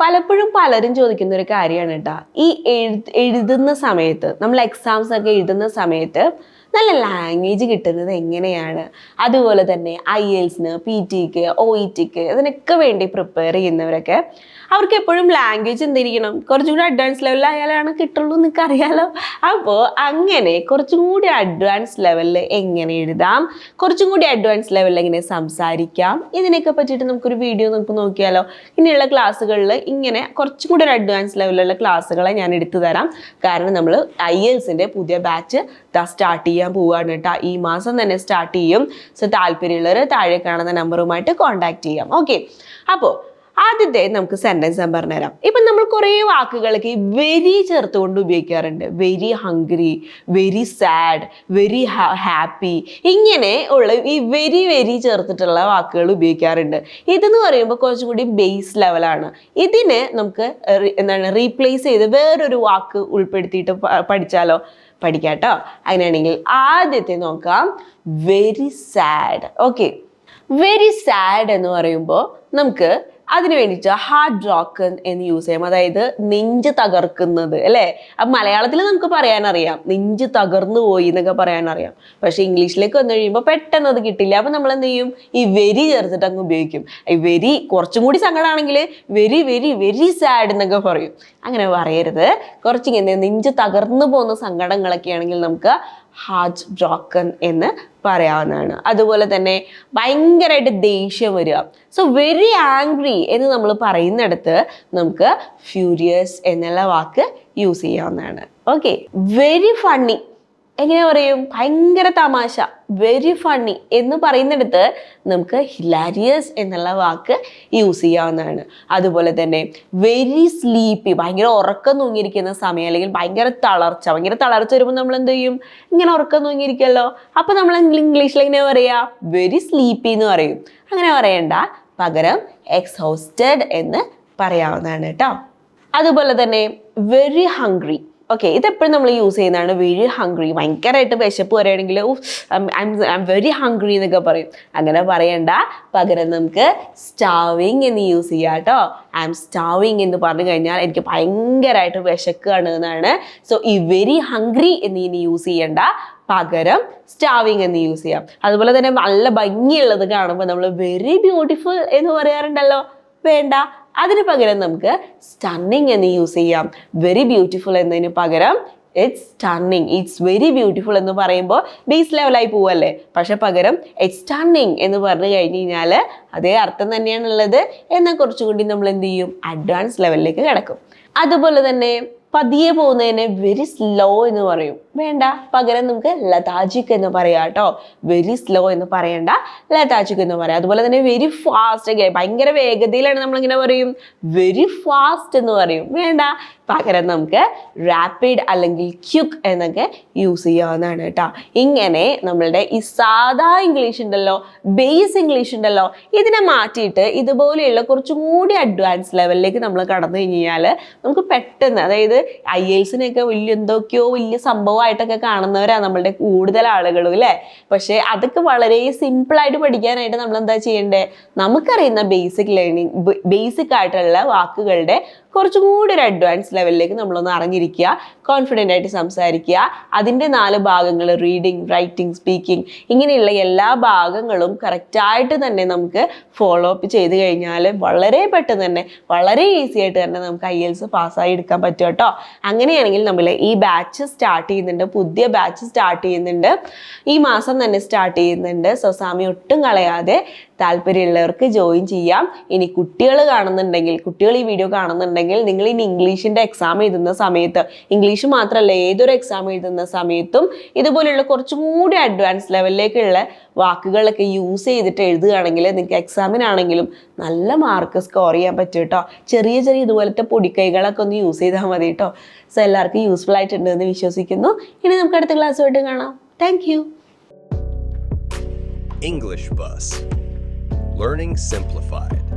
പലപ്പോഴും പലരും ചോദിക്കുന്ന ഒരു കാര്യമാണ് കേട്ടോ. ഈ എഴുതുന്ന സമയത്ത് നമ്മൾ എക്സാംസ് ഒക്കെ എഴുതുന്ന സമയത്ത് നല്ല ലാംഗ്വേജ് കിട്ടുന്നത് എങ്ങനെയാണ്? അതുപോലെ തന്നെ ഐ എൽസിന് പി ടിക്ക് ഒ ഇ ടിക്ക് ഇതിനൊക്കെ വേണ്ടി പ്രിപ്പയർ ചെയ്യുന്നവരൊക്കെ അവർക്ക് എപ്പോഴും ലാംഗ്വേജ് എന്തിരിക്കണം? കുറച്ചും കൂടി അഡ്വാൻസ് ലെവലിലായാലാണ് കിട്ടുള്ളൂ എന്നൊക്കെ അറിയാലോ. അപ്പോൾ അങ്ങനെ കുറച്ചും കൂടി അഡ്വാൻസ് ലെവലിൽ എങ്ങനെ എഴുതാം? കുറച്ചും കൂടി അഡ്വാൻസ് ലെവലിൽ എങ്ങനെ സംസാരിക്കാം? ഇതിനൊക്കെ പറ്റിയിട്ട് നമുക്കൊരു വീഡിയോ നമുക്ക് നോക്കിയാലോ? ഇനിയുള്ള ക്ലാസ്സുകളിൽ ഇങ്ങനെ കുറച്ചും കൂടി ഒരു അഡ്വാൻസ് ലെവലിലുള്ള ക്ലാസ്സുകളെ ഞാൻ എടുത്തു തരാം. കാരണം നമ്മൾ ഐ എൽസിന്റെ പുതിയ ബാച്ച് ദ സ്റ്റാർട്ട് ചെയ്യാൻ പോവുകയാണ് കേട്ടോ ഈ മാസം തന്നെ സ്റ്റാർട്ട് ചെയ്യും. സോ താല്പര്യമുള്ളവർ താഴെ കാണുന്ന നമ്പറുമായിട്ട് കോൺടാക്ട് ചെയ്യാം. ഓക്കെ അപ്പോൾ ആദ്യത്തെ നമുക്ക് സെന്റൻസ് ഞാൻ പറഞ്ഞുതരാം. കുറേ വാക്കുകൾക്ക് വെരി ചേർത്തുകൊണ്ട് ഉപയോഗിക്കാറുണ്ട്. Very hungry very sad very happy ഇങ്ങനെ ഉള്ള ഈ വെരി വെരി ചേർത്തിട്ടുള്ള വാക്കുകൾ ഉപയോഗിക്കാറുണ്ട്. ഇതെന്ന് പറയുമ്പോൾ കുറച്ചും കൂടി ബേസ് ലെവലാണ് ഇതിനെ നമുക്ക് എന്താണ് റീപ്ലേസ് ചെയ്ത് വേറൊരു വാക്ക് ഉൾപ്പെടുത്തിയിട്ട് പഠിച്ചാലോ? പഠിക്കാട്ടോ. അങ്ങനെയാണെങ്കിൽ ആദ്യത്തെ നോക്കാം. Very sad okay very sad എന്ന് പറയുമ്പോൾ നമുക്ക് അതിന് വേണ്ടിയിട്ട് ഹാർഡ് റോക്ക് എന്ന് യൂസ് ചെയ്യാം. അതായത് നെഞ്ച് തകർക്കുന്നത് അല്ലേ? അപ്പം മലയാളത്തിൽ നമുക്ക് പറയാനറിയാം. നെഞ്ച് തകർന്നു പോയി എന്നൊക്കെ പറയാനറിയാം. പക്ഷെ ഇംഗ്ലീഷിലേക്ക് വന്നു കഴിയുമ്പോൾ പെട്ടെന്ന് അത് കിട്ടില്ല. അപ്പം നമ്മൾ എന്ത് ചെയ്യും? ഈ വെരി ചേർത്തിട്ട് അങ്ങ് ഉപയോഗിക്കും. ഈ വെരി കുറച്ചും കൂടി സങ്കടമാണെങ്കിൽ വെരി വെരി വെരി സാഡ് എന്നൊക്കെ പറയും. അങ്ങനെ പറയരുത്. കുറച്ചിങ്ങനെ നെഞ്ച് തകർന്നു പോകുന്ന സങ്കടങ്ങളൊക്കെ ആണെങ്കിൽ നമുക്ക് ഹാജ് ബ്രോക്കൺ എന്ന് പറയാവുന്നതാണ്. അതുപോലെ തന്നെ ഭയങ്കരമായിട്ട് ദേഷ്യം വരിക. സോ വെരി ആംഗ്രി എന്ന് നമ്മൾ പറയുന്നിടത്ത് നമുക്ക് ഫ്യൂരിയസ് എന്നുള്ള വാക്ക് യൂസ് ചെയ്യാവുന്നതാണ്. ഓക്കെ വെരി ഫണ്ണി എങ്ങനെ പറയും? ഭയങ്കര തമാശ. വെരി ഫണ്ണി എന്ന് പറയുന്നിടത്ത് നമുക്ക് ഹിലാരിയസ് എന്നുള്ള വാക്ക് യൂസ് ചെയ്യാവുന്നതാണ്. അതുപോലെ തന്നെ വെരി സ്ലീപ്പി ഭയങ്കര ഉറക്കം തൂങ്ങിയിരിക്കുന്ന സമയം അല്ലെങ്കിൽ ഭയങ്കര തളർച്ച ഭയങ്കര തളർച്ച വരുമ്പോൾ നമ്മൾ എന്ത് ചെയ്യും? ഇങ്ങനെ ഉറക്കം തൂങ്ങിയിരിക്കുമല്ലോ അപ്പോൾ നമ്മൾ ഇംഗ്ലീഷിൽ എങ്ങനെ പറയാ? വെരി സ്ലീപ്പി എന്ന് പറയും. അങ്ങനെ പറയണ്ട. പകരം എക്സോസ്റ്റഡ് എന്ന് പറയാവുന്നതാണ് കേട്ടോ. അതുപോലെ തന്നെ വെരി ഹംഗ്രി ഓക്കെ ഇതെപ്പോഴും നമ്മൾ യൂസ് ചെയ്യുന്നതാണ് വെരി ഹംഗ്രി ഭയങ്കരമായിട്ട് വിശപ്പ് വരികയാണെങ്കിൽ ഐ എം വെരി ഹംഗ്രി എന്നൊക്കെ പറയും. അങ്ങനെ പറയണ്ട. പകരം നമുക്ക് സ്റ്റാവിങ് എന്ന് യൂസ് ചെയ്യാം കേട്ടോ. ഐ എം സ്റ്റാവിങ് എന്ന് പറഞ്ഞു കഴിഞ്ഞാൽ എനിക്ക് ഭയങ്കരമായിട്ട് വിശക്കുകയാണ് എന്നാണ്. സോ ഈ വെരി ഹംഗ്രി എന്ന് ഇനി യൂസ് ചെയ്യണ്ട. പകരം സ്റ്റാവിങ് എന്ന് യൂസ് ചെയ്യാം. അതുപോലെ തന്നെ നല്ല ഭംഗിയുള്ളത് കാണുമ്പോൾ നമ്മൾ വെരി ബ്യൂട്ടിഫുൾ എന്ന് പറയാറുണ്ടല്ലോ. വേണ്ട. അതിന് പകരം നമുക്ക് സ്റ്റണ്ണിങ് എന്ന് യൂസ് ചെയ്യാം. വെരി ബ്യൂട്ടിഫുൾ എന്നതിന് പകരം it's stunning it's very beautiful എന്ന് പറയുമ്പോൾ ബേസ് ലെവലായി പോവല്ലേ? പക്ഷെ പകരം ഇറ്റ്സ് സ്റ്റണ്ണിങ് എന്ന് പറഞ്ഞു കഴിഞ്ഞ് കഴിഞ്ഞാൽ അതേ അർത്ഥം തന്നെയാണുള്ളത്. എന്നാൽ കുറച്ചുകൂടി നമ്മൾ എന്ത് ചെയ്യും? അഡ്വാൻസ് ലെവലിലേക്ക് കിടക്കും. അതുപോലെ തന്നെ പതിയെ പോകുന്നതിനെ വെരി സ്ലോ എന്ന് പറയും. വേണ്ട. പകരം നമുക്ക് ലതാജിക് എന്ന് പറയാം കേട്ടോ. വെരി സ്ലോ എന്ന് പറയണ്ട. ലതാജിക് എന്ന് പറയാം. അതുപോലെ തന്നെ വെരി ഫാസ്റ്റ് ഭയങ്കര വേഗതയിലാണ് നമ്മളിങ്ങനെ പറയും. വെരി ഫാസ്റ്റ് എന്ന് പറയും. വേണ്ട. പകരം നമുക്ക് റാപ്പിഡ് അല്ലെങ്കിൽ ക്യുക്ക് എന്നൊക്കെ യൂസ് ചെയ്യാവുന്നതാണ് കേട്ടോ. ഇങ്ങനെ നമ്മളുടെ ഈ സാധാ ഇംഗ്ലീഷ് ഉണ്ടല്ലോ ബേസ് ഇംഗ്ലീഷ് ഉണ്ടല്ലോ ഇതിനെ മാറ്റിയിട്ട് ഇതുപോലെയുള്ള കുറച്ചും കൂടി അഡ്വാൻസ് ലെവലിലേക്ക് നമ്മൾ കടന്നു കഴിഞ്ഞാൽ നമുക്ക് പെട്ടെന്ന് അതായത് ഐ എൽസിനൊക്കെ വലിയ എന്തൊക്കെയോ വലിയ സംഭവമായിട്ടൊക്കെ കാണുന്നവരാണ് നമ്മളുടെ കൂടുതൽ ആളുകളും അല്ലേ പക്ഷേ അതൊക്കെ വളരെ സിമ്പിളായിട്ട് പഠിക്കാനായിട്ട് നമ്മൾ എന്താ ചെയ്യേണ്ടത് നമുക്കറിയുന്ന ബേസിക് ലേണിംഗ് ബേസിക് ആയിട്ടുള്ള വാക്കുകളുടെ കുറച്ചും കൂടി ഒരു അഡ്വാൻസ് ലെവലിലേക്ക് നമ്മളൊന്ന് അറിഞ്ഞിരിക്കുക കോൺഫിഡന്റ് ആയിട്ട് സംസാരിക്കുക. അതിന്റെ നാല് ഭാഗങ്ങൾ റീഡിങ് റൈറ്റിംഗ് സ്പീക്കിംഗ് ഇങ്ങനെയുള്ള എല്ലാ ഭാഗങ്ങളും കറക്റ്റായിട്ട് തന്നെ നമുക്ക് ഫോളോ അപ്പ് ചെയ്ത് കഴിഞ്ഞാൽ വളരെ പെട്ടെന്ന് തന്നെ വളരെ ഈസി ആയിട്ട് തന്നെ നമുക്ക് ഐ എൽസ് പാസ്സായി എടുക്കാൻ പറ്റും കേട്ടോ. അങ്ങനെയാണെങ്കിൽ നമ്മൾ ഈ ബാച്ച് സ്റ്റാർട്ട് ചെയ്യുന്നുണ്ട് പുതിയ ബാച്ച് സ്റ്റാർട്ട് ചെയ്യുന്നുണ്ട്. ഈ മാസം തന്നെ സ്റ്റാർട്ട് ചെയ്യുന്നുണ്ട്. സോ സമയം ഒട്ടും കളയാതെ താല്പര്യമുള്ളവർക്ക് ജോയിൻ ചെയ്യാം. ഇനി കുട്ടികൾ കാണുന്നുണ്ടെങ്കിൽ കുട്ടികൾ ഈ വീഡിയോ കാണുന്നുണ്ടെങ്കിൽ നിങ്ങൾ ഇനി ഇംഗ്ലീഷിന്റെ എക്സാം എഴുതുന്ന സമയത്ത് ഇംഗ്ലീഷ് മാത്രമല്ല ഏതൊരു എക്സാം എഴുതുന്ന സമയത്തും ഇതുപോലെയുള്ള കുറച്ചും കൂടി അഡ്വാൻസ് ലെവലിലേക്കുള്ള വാക്കുകളൊക്കെ യൂസ് ചെയ്തിട്ട് എഴുതുകയാണെങ്കിൽ നിങ്ങൾക്ക് എക്സാമിനാണെങ്കിലും നല്ല മാർക്ക് സ്കോർ ചെയ്യാൻ പറ്റും കേട്ടോ. ചെറിയ ചെറിയ ഇതുപോലത്തെ പൊടിക്കൈകളൊക്കെ ഒന്ന് യൂസ് ചെയ്താൽ മതി കേട്ടോ. സോ എല്ലാവർക്കും യൂസ്ഫുൾ ആയിട്ടുണ്ടെന്ന് വിശ്വസിക്കുന്നു. ഇനി നമുക്ക് അടുത്ത ക്ലാസ്സുമായിട്ട് കാണാം. Thank you English Bus. Learning Simplified.